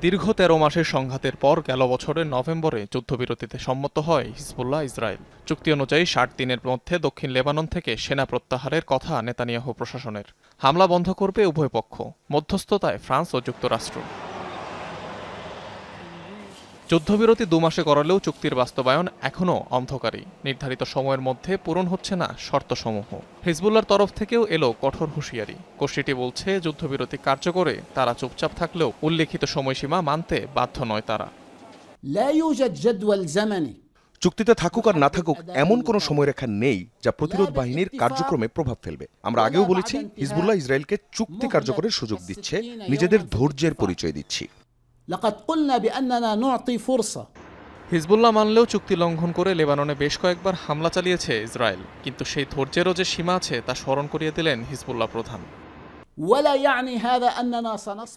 দীর্ঘ তেরো মাসের সংঘাতের পর গেল বছরের নভেম্বরে যুদ্ধবিরতিতে সম্মত হয় হিজবুল্লাহ ইসরায়েল। চুক্তি অনুযায়ী ষাট দিনের মধ্যে দক্ষিণ লেবানন থেকে সেনা প্রত্যাহারের কথা নেতানিয়াহ প্রশাসনের। হামলা বন্ধ করবে উভয় পক্ষ। মধ্যস্থতায় ফ্রান্স ও যুক্তরাষ্ট্র। যুদ্ধবিরতি দুমাসে করালেও চুক্তির বাস্তবায়ন এখনও অন্ধকারী নির্ধারিত সময়ের মধ্যে পূরণ হচ্ছে না শর্তসমূহ। হিজবুল্লার তরফ থেকেও এলো কঠোর হুঁশিয়ারি। গোষ্ঠীটি বলছে যুদ্ধবিরতি কার্যকরে তারা চুপচাপ থাকলেও উল্লেখিত সময়সীমা মানতে বাধ্য নয় তারা। চুক্তিতে থাকুক আর না থাকুক এমন কোনো সময়রেখা নেই যা প্রতিরোধ বাহিনীর কার্যক্রমে প্রভাব ফেলবে। আমরা আগেও বলেছি হিজবুল্লাহ ইসরায়েলকে চুক্তি কার্যকরের সুযোগ দিচ্ছে নিজেদের ধৈর্যের পরিচয় দিচ্ছি। হিজবুল্লাহ মানলেও চুক্তি লঙ্ঘন করে লেবাননে বেশ কয়েকবার হামলা চালিয়েছে ইসরায়েল কিন্তু সেই ধৈর্যেরও যে সীমা আছে তা স্মরণ করিয়ে দিলেন হিজবুল্লাহ প্রধান।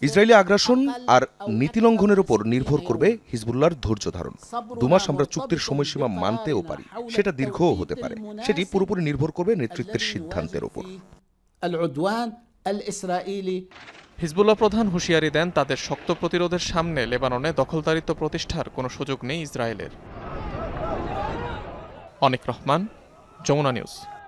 ইসরায়েলি আগ্রাসন আর নীতি লঙ্ঘনের উপর নির্ভর করবে হিজবুল্লাহর ধৈর্য ধারণ। দুমাস আমরা চুক্তির সময়সীমা মানতেও পারি। সেটা দীর্ঘও হতে পারে। সেটি পুরোপুরি নির্ভর করবে নেতৃত্বের সিদ্ধান্তের উপর। হিজবুল্লাহ প্রধান হুঁশিয়ারি দেন তাদের শক্ত প্রতিরোধের সামনে লেবাননে দখলদারিত্ব প্রতিষ্ঠার কোনো সুযোগ নেই ইসরায়েলের। অনিক রহমান, যমুনা নিউজ।